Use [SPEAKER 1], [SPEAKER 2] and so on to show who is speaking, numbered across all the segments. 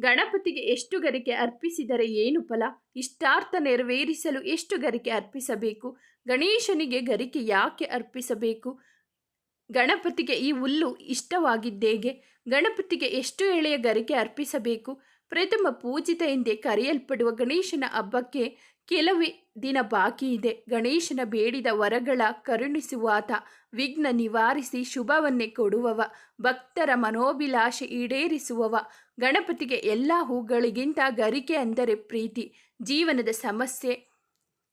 [SPEAKER 1] ಗಣಪತಿಗೆ ಎಷ್ಟು ಗರಿಕೆ ಅರ್ಪಿಸಿದರೆ ಏನು ಫಲ? ಇಷ್ಟಾರ್ಥ ನೆರವೇರಿಸಲು ಎಷ್ಟು ಗರಿಕೆ ಅರ್ಪಿಸಬೇಕು? ಗಣೇಶನಿಗೆ ಗರಿಕೆ ಯಾಕೆ ಅರ್ಪಿಸಬೇಕು? ಗಣಪತಿಗೆ ಈ ಹುಲ್ಲು ಇಷ್ಟವಾಗಿದ್ದೇಗೆ ಗಣಪತಿಗೆ ಎಷ್ಟು ಎಳೆಯ ಗರಿಕೆ ಅರ್ಪಿಸಬೇಕು? ಪ್ರಥಮ ಪೂಜಿತ ಎಂದೇ ಕರೆಯಲ್ಪಡುವ ಗಣೇಶನ ಹಬ್ಬಕ್ಕೆ ಕೆಲವೇ ದಿನ ಬಾಕಿ ಇದೆ. ಗಣೇಶನ ಬೇಡಿದ ವರಗಳ ಕರುಣಿಸುವಾತ, ವಿಘ್ನ ನಿವಾರಿಸಿ ಶುಭವನ್ನೇ ಕೊಡುವವ, ಭಕ್ತರ ಮನೋಭಿಲಾಷೆ ಈಡೇರಿಸುವವ ಗಣಪತಿಗೆ ಎಲ್ಲ ಹೂಗಳಿಗಿಂತ ಗರಿಕೆ ಅಂದರೆ ಪ್ರೀತಿ, ಜೀವನದ ಸಮಸ್ಯೆ.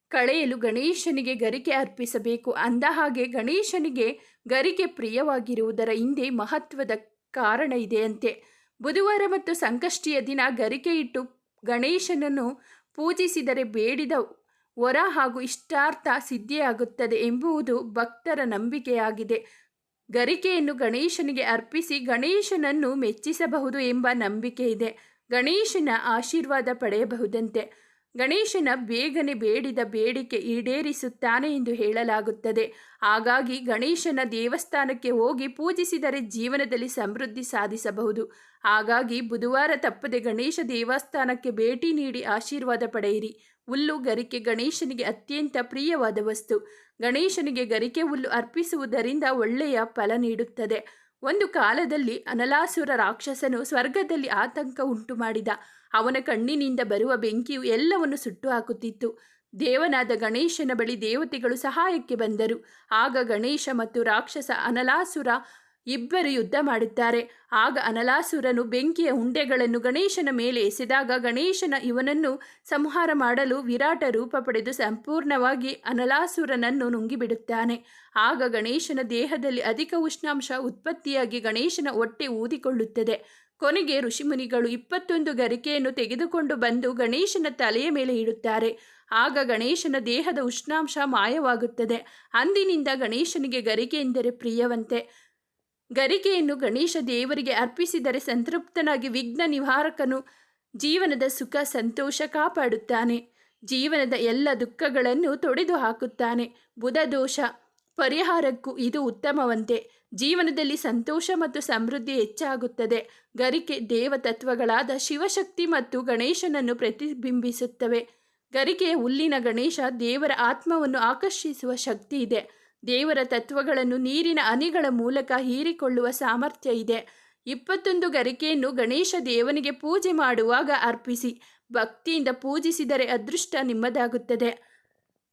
[SPEAKER 1] ಕಳೆಯಲು ಗಣೇಶನಿಗೆ ಗರಿಕೆ ಅರ್ಪಿಸಬೇಕು. ಅಂದ ಹಾಗೆ ಗಣೇಶನಿಗೆ ಗರಿಕೆ ಪ್ರಿಯವಾಗಿರುವುದರ ಹಿಂದೆ ಮಹತ್ವದ ಕಾರಣ ಇದೆಯಂತೆ. ಬುಧವಾರ ಮತ್ತು ಸಂಕಷ್ಟಿಯ ದಿನ ಗರಿಕೆ ಇಟ್ಟು ಗಣೇಶನನ್ನು ಪೂಜಿಸಿದರೆ ಬೇಡಿದ ವರ ಹಾಗೂ ಇಷ್ಟಾರ್ಥ ಸಿದ್ಧಿಯಾಗುತ್ತದೆ ಎಂಬುವುದು ಭಕ್ತರ ನಂಬಿಕೆಯಾಗಿದೆ. ಗರಿಕೆಯನ್ನು ಗಣೇಶನಿಗೆ ಅರ್ಪಿಸಿ ಗಣೇಶನನ್ನು ಮೆಚ್ಚಿಸಬಹುದು ಎಂಬ ನಂಬಿಕೆ ಇದೆ ಗಣೇಶನ ಆಶೀರ್ವಾದ ಪಡೆಯಬಹುದಂತೆ. ಗಣೇಶನ ಬೇಗನೆ ಬೇಡಿದ ಬೇಡಿಕೆ ಈಡೇರಿಸುತ್ತಾನೆ ಎಂದು ಹೇಳಲಾಗುತ್ತದೆ. ಹಾಗಾಗಿ ಗಣೇಶನ ದೇವಸ್ಥಾನಕ್ಕೆ ಹೋಗಿ ಪೂಜಿಸಿದರೆ ಜೀವನದಲ್ಲಿ ಸಮೃದ್ಧಿ ಸಾಧಿಸಬಹುದು. ಹಾಗಾಗಿ ಬುಧವಾರ ತಪ್ಪದೆ ಗಣೇಶ ದೇವಸ್ಥಾನಕ್ಕೆ ಭೇಟಿ ನೀಡಿ ಆಶೀರ್ವಾದ ಪಡೆಯಿರಿ. ಹುಲ್ಲು, ಗರಿಕೆ ಗಣೇಶನಿಗೆ ಅತ್ಯಂತ ಪ್ರಿಯವಾದ ವಸ್ತು. ಗಣೇಶನಿಗೆ ಗರಿಕೆ ಹುಲ್ಲು ಅರ್ಪಿಸುವುದರಿಂದ ಒಳ್ಳೆಯ ಫಲ ನೀಡುತ್ತದೆ. ಒಂದು ಕಾಲದಲ್ಲಿ ಅನಲಾಸುರ ರಾಕ್ಷಸನು ಸ್ವರ್ಗದಲ್ಲಿ ಆತಂಕ ಉಂಟು ಮಾಡಿದ ಅವನ ಕಣ್ಣಿನಿಂದ ಬರುವ ಬೆಂಕಿಯು ಎಲ್ಲವನ್ನು ಸುಟ್ಟು ಹಾಕುತ್ತಿತ್ತು ದೇವನಾದ ಗಣೇಶನ ಬಳಿ ದೇವತೆಗಳು ಸಹಾಯಕ್ಕೆ ಬಂದರು. ಆಗ ಗಣೇಶ ಮತ್ತು ರಾಕ್ಷಸ ಅನಲಾಸುರ ಇಬ್ಬರು ಯುದ್ಧ ಮಾಡುತ್ತಾರೆ. ಆಗ ಅನಲಾಸುರನು ಬೆಂಕಿಯ ಉಂಡೆಗಳನ್ನು ಗಣೇಶನ ಮೇಲೆ ಎಸೆದಾಗ ಗಣೇಶನ ಇವನನ್ನು ಸಂಹಾರ ಮಾಡಲು ವಿರಾಟ ರೂಪ ಪಡೆದು ಸಂಪೂರ್ಣವಾಗಿ ಅನಲಾಸುರನನ್ನು ನುಂಗಿಬಿಡುತ್ತಾನೆ. ಆಗ ಗಣೇಶನ ದೇಹದಲ್ಲಿ ಅಧಿಕ ಉಷ್ಣಾಂಶ ಉತ್ಪತ್ತಿಯಾಗಿ ಗಣೇಶನ ಹೊಟ್ಟೆ ಊದಿಕೊಳ್ಳುತ್ತದೆ. ಕೊನೆಗೆ ಋಷಿಮುನಿಗಳು ಇಪ್ಪತ್ತೊಂದು ಗರಿಕೆಯನ್ನು ತೆಗೆದುಕೊಂಡು ಬಂದು ಗಣೇಶನ ತಲೆಯ ಮೇಲೆ ಇಡುತ್ತಾರೆ. ಆಗ ಗಣೇಶನ ದೇಹದ ಉಷ್ಣಾಂಶ ಮಾಯವಾಗುತ್ತದೆ. ಅಂದಿನಿಂದ ಗಣೇಶನಿಗೆ ಗರಿಕೆ ಎಂದರೆ ಪ್ರಿಯವಂತೆ. ಗರಿಕೆಯನ್ನು ಗಣೇಶ ದೇವರಿಗೆ ಅರ್ಪಿಸಿದರೆ ಸಂತೃಪ್ತನಾಗಿ ವಿಘ್ನ ನಿವಾರಕನು ಜೀವನದ ಸುಖ, ಸಂತೋಷ ಕಾಪಾಡುತ್ತಾನೆ. ಜೀವನದ ಎಲ್ಲ ದುಃಖಗಳನ್ನು ತೊಡೆದು ಹಾಕುತ್ತಾನೆ ಬುಧ ದೋಷ, ಪರಿಹಾರಕ್ಕೂ ಇದು ಉತ್ತಮವಂತೆ. ಜೀವನದಲ್ಲಿ ಸಂತೋಷ ಮತ್ತು ಸಮೃದ್ಧಿ ಹೆಚ್ಚಾಗುತ್ತದೆ. ಗರಿಕೆ ದೇವತತ್ವಗಳಾದ ಶಿವಶಕ್ತಿ ಮತ್ತು ಗಣೇಶನನ್ನು ಪ್ರತಿಬಿಂಬಿಸುತ್ತವೆ. ಗರಿಕೆಯ ಹುಲ್ಲಿನ ಗಣೇಶ ದೇವರ ಆತ್ಮವನ್ನು ಆಕರ್ಷಿಸುವ ಶಕ್ತಿ ಇದೆ. ದೇವರ ತತ್ವಗಳನ್ನು ನೀರಿನ ಅನಿಗಳ ಮೂಲಕ ಹೀರಿಕೊಳ್ಳುವ ಸಾಮರ್ಥ್ಯ ಇದೆ. ಇಪ್ಪತ್ತೊಂದು ಗರಿಕೆಯನ್ನು ಗಣೇಶ ದೇವನಿಗೆ ಪೂಜೆ ಮಾಡುವಾಗ ಅರ್ಪಿಸಿ, ಭಕ್ತಿಯಿಂದ ಪೂಜಿಸಿದರೆ ಅದೃಷ್ಟ ನಿಮ್ಮದಾಗುತ್ತದೆ.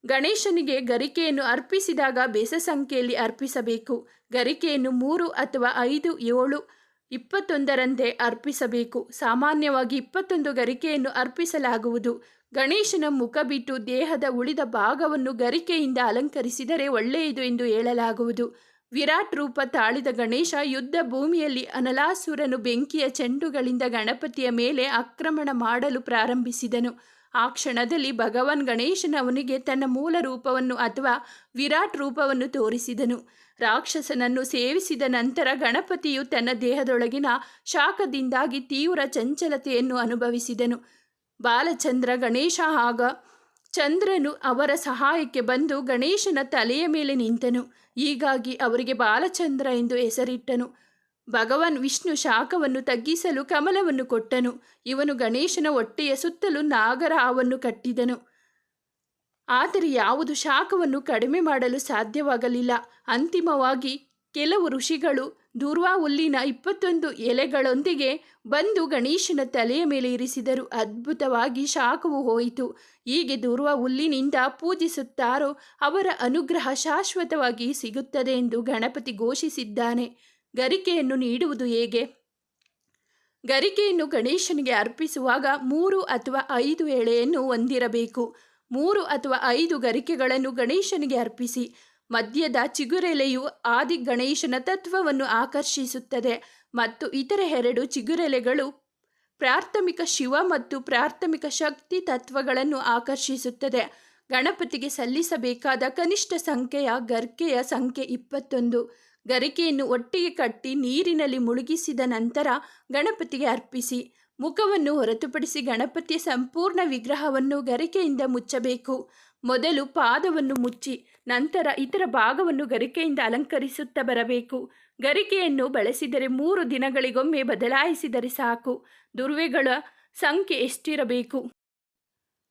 [SPEAKER 1] ಗಣೇಶನಿಗೆ ಗರಿಕೆಯನ್ನು ಅರ್ಪಿಸಿದಾಗ ಬೆಸ ಸಂಖ್ಯೆಯಲ್ಲಿ ಅರ್ಪಿಸಬೇಕು. ಗರಿಕೆಯನ್ನು ಮೂರು ಅಥವಾ ಐದು, ಏಳು ಇಪ್ಪತ್ತೊಂದರಂತೆ ಅರ್ಪಿಸಬೇಕು. ಸಾಮಾನ್ಯವಾಗಿ ಇಪ್ಪತ್ತೊಂದು ಗರಿಕೆಯನ್ನು ಅರ್ಪಿಸಲಾಗುವುದು. ಗಣೇಶನ ಮುಖ ಬಿಟ್ಟು ದೇಹದ ಉಳಿದ ಭಾಗವನ್ನು ಗರಿಕೆಯಿಂದ ಅಲಂಕರಿಸಿದರೆ ಒಳ್ಳೆಯದು ಎಂದು ಹೇಳಲಾಗುವುದು. ವಿರಾಟ್ ರೂಪ ತಾಳಿದ ಗಣೇಶ ಯುದ್ಧ ಭೂಮಿಯಲ್ಲಿ ಅನಲಾಸುರನು ಬೆಂಕಿಯ ಚೆಂಡುಗಳಿಂದ ಗಣಪತಿಯ ಮೇಲೆ ಆಕ್ರಮಣ ಮಾಡಲು ಪ್ರಾರಂಭಿಸಿದನು. ಆ ಕ್ಷಣದಲ್ಲಿ ಭಗವಾನ್ ಗಣೇಶನವನಿಗೆ ತನ್ನ ಮೂಲ ರೂಪವನ್ನು ಅಥವಾ ವಿರಾಟ್ ರೂಪವನ್ನು ತೋರಿಸಿದನು. ರಾಕ್ಷಸನನ್ನು ಸೇವಿಸಿದ ನಂತರ ಗಣಪತಿಯು ತನ್ನ ದೇಹದೊಳಗಿನ ಶಾಖದಿಂದಾಗಿ ತೀವ್ರ ಚಂಚಲತೆಯನ್ನು ಅನುಭವಿಸಿದನು. ಬಾಲಚಂದ್ರ ಗಣೇಶ ಆಗ ಚಂದ್ರನು ಅವರ ಸಹಾಯಕ್ಕೆ ಬಂದು ಗಣೇಶನ ತಲೆಯ ಮೇಲೆ ನಿಂತನು. ಹೀಗಾಗಿ ಅವರಿಗೆ ಬಾಲಚಂದ್ರ ಎಂದು ಹೆಸರಿಟ್ಟನು. ಭಗವಾನ್ ವಿಷ್ಣು ಶಾಖವನ್ನು ತಗ್ಗಿಸಲು ಕಮಲವನ್ನು ಕೊಟ್ಟನು. ಇವನು ಗಣೇಶನ ಹೊಟ್ಟೆಯ ಸುತ್ತಲೂ ನಾಗರ ಹಾವನ್ನು ಕಟ್ಟಿದನು. ಆದರೆ ಯಾವುದು ಶಾಖವನ್ನು ಕಡಿಮೆ ಮಾಡಲು ಸಾಧ್ಯವಾಗಲಿಲ್ಲ. ಅಂತಿಮವಾಗಿ ಕೆಲವು ಋಷಿಗಳು ದೂರ್ವಾ ಹುಲ್ಲಿನ ಇಪ್ಪತ್ತೊಂದು ಎಲೆಗಳೊಂದಿಗೆ ಬಂದು ಗಣೇಶನ ತಲೆಯ ಮೇಲೆ ಇರಿಸಿದರು. ಅದ್ಭುತವಾಗಿ ಶಾಖವು ಹೋಯಿತು. ಹೀಗೆ ದೂರ್ವಾ ಹುಲ್ಲಿನಿಂದ ಪೂಜಿಸುತ್ತಾರೋ ಅವರ ಅನುಗ್ರಹ ಶಾಶ್ವತವಾಗಿ ಸಿಗುತ್ತದೆ ಎಂದು ಗಣಪತಿ ಘೋಷಿಸಿದ್ದಾನೆ. ಗರಿಕೆಯನ್ನು ನೀಡುವುದು ಹೇಗೆ? ಗರಿಕೆಯನ್ನು ಗಣೇಶನಿಗೆ ಅರ್ಪಿಸುವಾಗ ಮೂರು ಅಥವಾ ಐದು ಎಳೆಯನ್ನು ಹೊಂದಿರಬೇಕು. ಮೂರು ಅಥವಾ ಐದು ಗರಿಕೆಗಳನ್ನು ಗಣೇಶನಿಗೆ ಅರ್ಪಿಸಿ. ಮಧ್ಯದ ಚಿಗುರೆಲೆಯು ಆದಿ ಗಣೇಶನ ತತ್ವವನ್ನು ಆಕರ್ಷಿಸುತ್ತದೆ ಮತ್ತು ಇತರ ಎರಡು ಚಿಗುರೆಲೆಗಳು ಪ್ರಾಥಮಿಕ ಶಿವ ಮತ್ತು ಪ್ರಾಥಮಿಕ ಶಕ್ತಿ ತತ್ವಗಳನ್ನು ಆಕರ್ಷಿಸುತ್ತದೆ. ಗಣಪತಿಗೆ ಸಲ್ಲಿಸಬೇಕಾದ ಕನಿಷ್ಠ ಸಂಖ್ಯೆಯ ಗರ್ಕೆಯ ಸಂಖ್ಯೆ ಇಪ್ಪತ್ತೊಂದು. ಗರಿಕೆಯನ್ನು ಒಟ್ಟಿಗೆ ಕಟ್ಟಿ ನೀರಿನಲ್ಲಿ ಮುಳುಗಿಸಿದ ನಂತರ ಗಣಪತಿಗೆ ಅರ್ಪಿಸಿ. ಮುಖವನ್ನು ಹೊರತುಪಡಿಸಿ ಗಣಪತಿಯ ಸಂಪೂರ್ಣ ವಿಗ್ರಹವನ್ನು ಗರಿಕೆಯಿಂದ ಮುಚ್ಚಬೇಕು. ಮೊದಲು ಪಾದವನ್ನು ಮುಚ್ಚಿ, ನಂತರ ಇತರ ಭಾಗವನ್ನು ಗರಿಕೆಯಿಂದ ಅಲಂಕರಿಸುತ್ತಾ ಬರಬೇಕು. ಗರಿಕೆಯನ್ನು ಬಳಸಿದರೆ ಮೂರು ದಿನಗಳಿಗೊಮ್ಮೆ ಬದಲಾಯಿಸಿದರೆ ಸಾಕು. ದುರ್ವೆಗಳ ಸಂಖ್ಯೆ ಎಷ್ಟಿರಬೇಕು?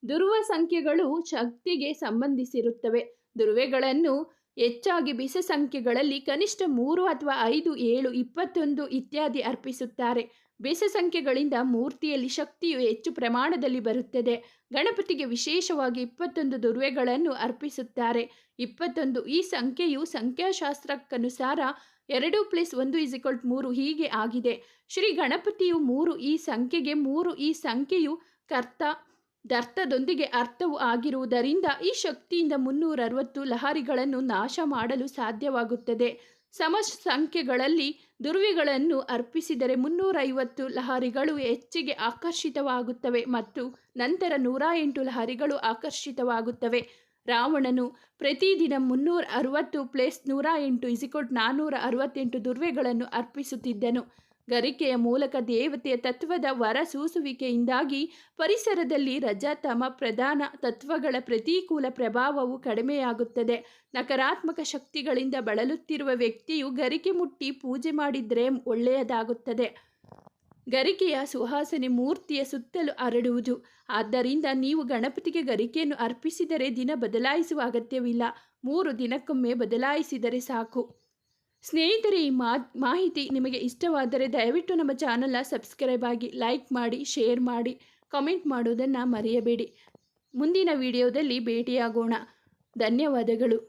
[SPEAKER 1] ದುರ್ವ ಸಂಖ್ಯೆಗಳು ಶಕ್ತಿಗೆ ಸಂಬಂಧಿಸಿರುತ್ತವೆ. ದುರ್ವೆಗಳನ್ನು ಹೆಚ್ಚಾಗಿ ಬಿಸ ಸಂಖ್ಯೆಗಳಲ್ಲಿ ಕನಿಷ್ಠ ಮೂರು ಅಥವಾ ಐದು, ಏಳು, ಇಪ್ಪತ್ತೊಂದು ಇತ್ಯಾದಿ ಅರ್ಪಿಸುತ್ತಾರೆ. ಬೆಸ ಸಂಖ್ಯೆಗಳಿಂದ ಮೂರ್ತಿಯಲ್ಲಿ ಶಕ್ತಿಯು ಹೆಚ್ಚು ಪ್ರಮಾಣದಲ್ಲಿ ಬರುತ್ತದೆ. ಗಣಪತಿಗೆ ವಿಶೇಷವಾಗಿ ಇಪ್ಪತ್ತೊಂದು ದುರ್ವೆಗಳನ್ನು ಅರ್ಪಿಸುತ್ತಾರೆ. ಇಪ್ಪತ್ತೊಂದು ಈ ಸಂಖ್ಯೆಯು ಸಂಖ್ಯಾಶಾಸ್ತ್ರಕ್ಕನುಸಾರ ಎರಡು ಪ್ಲಸ್ ಒಂದು ಇಸ್ ಮೂರು ಹೀಗೆ ಆಗಿದೆ. ಶ್ರೀ ಗಣಪತಿಯು ಮೂರು ಈ ಸಂಖ್ಯೆಗೆ ಮೂರು ಈ ಸಂಖ್ಯೆಯು ಕರ್ತ ದರ್ಥದೊಂದಿಗೆ ಅರ್ಥವು ಆಗಿರುವುದರಿಂದ ಈ ಶಕ್ತಿಯಿಂದ ಮುನ್ನೂರ ಅರವತ್ತು ಲಹರಿಗಳನ್ನು ನಾಶ ಮಾಡಲು ಸಾಧ್ಯವಾಗುತ್ತದೆ. ಸಮ ಸಂಖ್ಯೆಗಳಲ್ಲಿ ದುರ್ವಿಗಳನ್ನು ಅರ್ಪಿಸಿದರೆ ಮುನ್ನೂರೈವತ್ತು ಲಹರಿಗಳು ಹೆಚ್ಚಿಗೆ ಆಕರ್ಷಿತವಾಗುತ್ತವೆ ಮತ್ತು ನಂತರ ನೂರ ಎಂಟು ಲಹರಿಗಳು ಆಕರ್ಷಿತವಾಗುತ್ತವೆ. ರಾವಣನು ಪ್ರತಿದಿನ ಮುನ್ನೂರ ಅರವತ್ತು ಪ್ಲೇಸ್ ನೂರ ಎಂಟು ಇಸಿಕೋಟ್ ನಾನ್ನೂರ ಅರವತ್ತೆಂಟು ದುರ್ವೆಗಳನ್ನು ಅರ್ಪಿಸುತ್ತಿದ್ದನು. ಗರಿಕೆಯ ಮೂಲಕ ದೇವತೆಯ ತತ್ವದ ವರ ಸೂಸುವಿಕೆಯಿಂದಾಗಿ ಪರಿಸರದಲ್ಲಿ ರಜತಮ ಪ್ರಧಾನ ತತ್ವಗಳ ಪ್ರತಿಕೂಲ ಪ್ರಭಾವವು ಕಡಿಮೆಯಾಗುತ್ತದೆ. ನಕಾರಾತ್ಮಕ ಶಕ್ತಿಗಳಿಂದ ಬಳಲುತ್ತಿರುವ ವ್ಯಕ್ತಿಯು ಗರಿಕೆ ಮುಟ್ಟಿ ಪೂಜೆ ಮಾಡಿದರೆ ಒಳ್ಳೆಯದಾಗುತ್ತದೆ. ಗರಿಕೆಯ ಸುಹಾಸನೆ ಮೂರ್ತಿಯ ಸುತ್ತಲೂ ಹರಡುವುದು. ಆದ್ದರಿಂದ ನೀವು ಗಣಪತಿಗೆ ಗರಿಕೆಯನ್ನು ಅರ್ಪಿಸಿದರೆ ದಿನ ಬದಲಾಯಿಸುವ ಅಗತ್ಯವಿಲ್ಲ. ಮೂರು ದಿನಕ್ಕೊಮ್ಮೆ ಬದಲಾಯಿಸಿದರೆ ಸಾಕು. ಸ್ನೇಹಿತರೆ, ಈ ಮಾಹಿತಿ ನಿಮಗೆ ಇಷ್ಟವಾದರೆ ದಯವಿಟ್ಟು ನಮ್ಮ ಚಾನಲ್ನ ಸಬ್ಸ್ಕ್ರೈಬ್ ಆಗಿ ಲೈಕ್ ಮಾಡಿ, ಶೇರ್ ಮಾಡಿ, ಕಮೆಂಟ್ ಮಾಡೋದನ್ನು ಮರೆಯಬೇಡಿ. ಮುಂದಿನ ವಿಡಿಯೋದಲ್ಲಿ ಭೇಟಿಯಾಗೋಣ. ಧನ್ಯವಾದಗಳು.